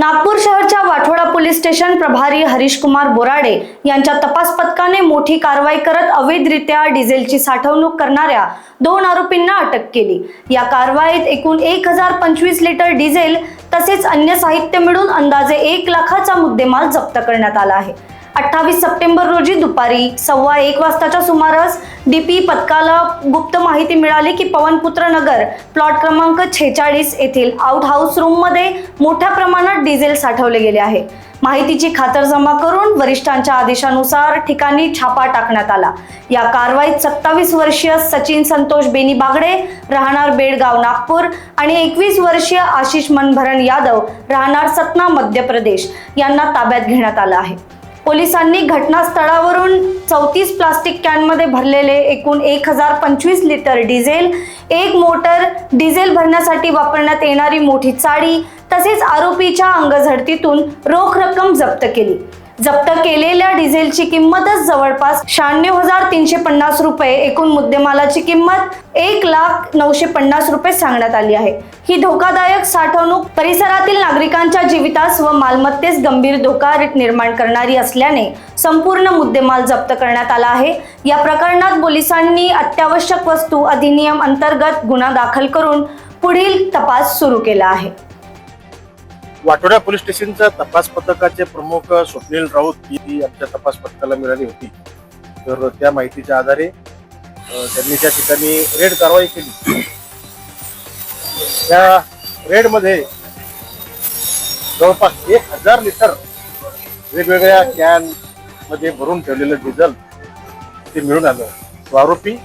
नागपूर शहरच्या Wathoda police station प्रभारी हरीश कुमार बोराडे यांच्या तपास पथकाने मोठी कारवाई करत अवैधरित्या डिझेलची साठवणूक करणाऱ्या दोन आरोपींना अटक केली. या कारवाईत एकूण एक हजार पंचवीस लिटर डिझेल तसेच अन्य साहित्य मिळून अंदाजे एक लाखाचा मुद्देमाल जप्त करण्यात आला आहे. अठ्ठावीस सप्टेंबर रोजी दुपारी सव्वा एक वाजताच्या सुमारास डीपी पथकाला गुप्त माहिती मिळाली की पवनपुत्र नगर प्लॉट क्रमांक छेचाळीस येथील आउट हाऊस रूममध्ये मोठ्या प्रमाणात डिझेल साठवले गेले आहे. माहितीची खातरजमा करून वरिष्ठांच्या आदेशानुसार ठिकाणी छापा टाकण्यात आला. या कारवाईत सत्तावीस वर्षीय सचिन संतोष बेनी बागडे राहणार बेडगाव नागपूर आणि एकवीस वर्षीय आशिष मनभरण यादव राहणार सतना मध्य प्रदेश यांना ताब्यात घेण्यात आलं आहे. पोलिसांनी घटनास्थळावरून चौतीस प्लास्टिक कॅनमध्ये भरलेले एकूण एक हजार पंचवीस लिटर डिझेल एक मोटर डिझेल भरण्यासाठी वापरण्यात येणारी मोठी चाळी तसेच आरोपीच्या अंगझडतीतून रोख रक्कम जप्त केली. जप्त केलेल्या डिझेलची किंमतच जवळपास शहाण्णव हजार तीनशे पन्नास रुपये एकूण मुद्देमालाची किंमत एक लाख नऊशे पन्नास रुपये सांगण्यात आली आहे. ही धोकादायक साठवणूक परिसरातील नागरिकांच्या जीवितास व मालमत्तेस गंभीर धोका निर्माण करणारी असल्याने संपूर्ण मुद्देमाल जप्त करण्यात आला आहे. या प्रकरणात पोलिसांनी अत्यावश्यक वस्तू अधिनियम अंतर्गत गुन्हा दाखल करून पुढील तपास सुरू केला आहे. वाटोडा पोलीस स्टेशनच्या तपास पथकाचे प्रमुख स्वप्नील राऊत ही आमच्या तपास पथकाला मिळाली होती. तर त्या माहितीच्या आधारे त्यांनी त्या ठिकाणी रेड कारवाई केली. त्या रेडमध्ये जवळपास एक हजार लिटर वेगवेगळ्या कॅनमध्ये भरून ठेवलेलं डिझेल ते मिळून आलं. तो आरोपी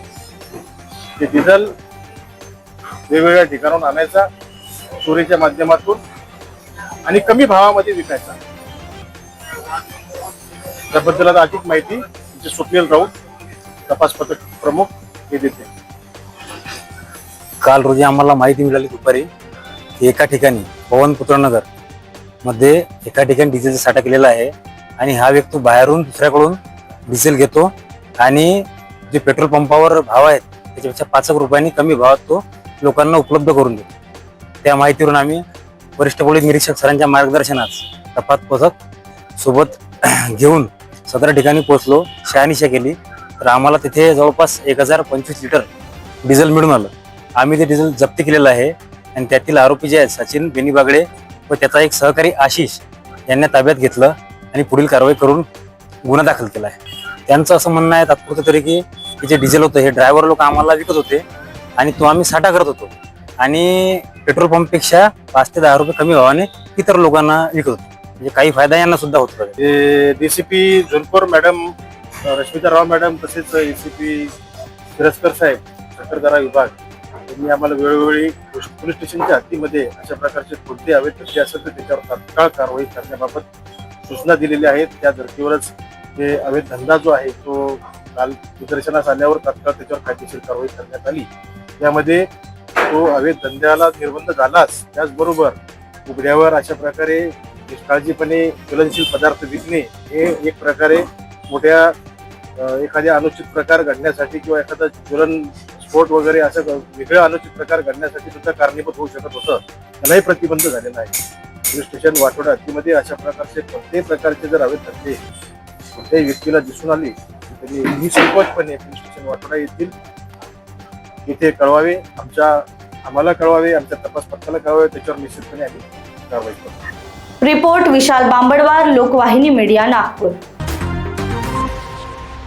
ते डिझेल वेगवेगळ्या ठिकाणाहून आणायचा चोरीच्या माध्यमातून आणि कमी भावामध्ये विकायचा. त्याबद्दल आता अधिक माहिती आमचे स्वप्नील राऊत तपास पथक प्रमुख हे देते. काल रोजी आम्हाला माहिती मिळाली दुपारी एका ठिकाणी पवनपुत्र नगरमध्ये एका ठिकाणी डिझेलचा साठा केलेला आहे आणि हा व्यक्ती बाहेरून दुसऱ्याकडून डिझेल घेतो आणि जे पेट्रोल पंपावर भाव आहेत त्याच्यापेक्षा पाच एक रुपयांनी कमी भावात तो लोकांना उपलब्ध करून देतो. त्या माहितीवरून आम्ही वरिष्ठ पोलीस निरीक्षक सरांच्या मार्गदर्शनात तपास पथक सोबत घेऊन सतरा ठिकाणी पोहोचलो शहानिशा केली. तर आम्हाला तिथे जवळपास एक हजार पंचवीस लिटर डिझेल मिळून आलं. आम्ही ते डिझेल जप्त केलेलं आहे आणि त्यातील आरोपी जे आहेत सचिन बेनी बागडे व त्याचा एक सहकारी आशिष यांना ताब्यात घेतलं आणि पुढील कारवाई करून गुन्हा दाखल केला आहे. त्यांचं असं म्हणणं आहे तात्पुरतं तरी की हे जे डिझेल होतं हे ड्रायव्हर लोक आम्हाला विकत होते आणि तो आम्ही साठा करत होतो. आणि पेट्रोल पंपपेक्षा पाच ते दहा रुपये कमी भावाने इतर लोकांना विकत. होतो म्हणजे काही फायदा यांना सुद्धा होतो होता सी डीसीपी झुनपूर मॅडम रश्मिता राव मॅडम तसेच एसीपी शिरस्कर साहेब सटरगारा विभाग यांनी आम्हाला वेळोवेळी पोलीस स्टेशनच्या हद्दीमध्ये अशा प्रकारचे कोणते हवेत तसे असेल तर त्याच्यावर तात्काळ कारवाई करण्याबाबत सूचना दिलेल्या आहेत. त्या धर्तीवरच ते अवैध धंदा जो आहे तो काल निदर्शनास आल्यावर तात्काळ त्याच्यावर कायदेशीर कारवाई करण्यात आली. यामध्ये हो, तो हवेत धंद्याला निर्बंध झालाच त्याचबरोबर उघड्यावर अशा प्रकारे निष्काळजीपणे ज्वलनशील पदार्थ विकणे हे एक प्रकारे मोठ्या एखाद्या अनुचित प्रकार घडण्यासाठी किंवा एखादा ज्वलन स्फोट वगैरे असं वेगळा अनुचित प्रकार घडण्यासाठी सुद्धा कारणीभूत होऊ शकत होतं. त्यालाही प्रतिबंध झालेला आहे. पोलीस स्टेशन वाटोडा हद्दीमध्ये अशा प्रकारचे कोणत्याही प्रकारचे जर हवे धंदे कोणत्याही व्यक्तीला दिसून आले तरी निसंकोचपणे पोलीस स्टेशन वाटोडा येथील इथे कळवावे. आमच्या आम्हाला कळवावे आमच्या तपास पथकाला कळवावे त्याच्यावर निश्चितपणे आम्ही कारवाई करू रिपोर्ट विशाल बांबडवार लोकवाहिनी मीडिया नागपूर.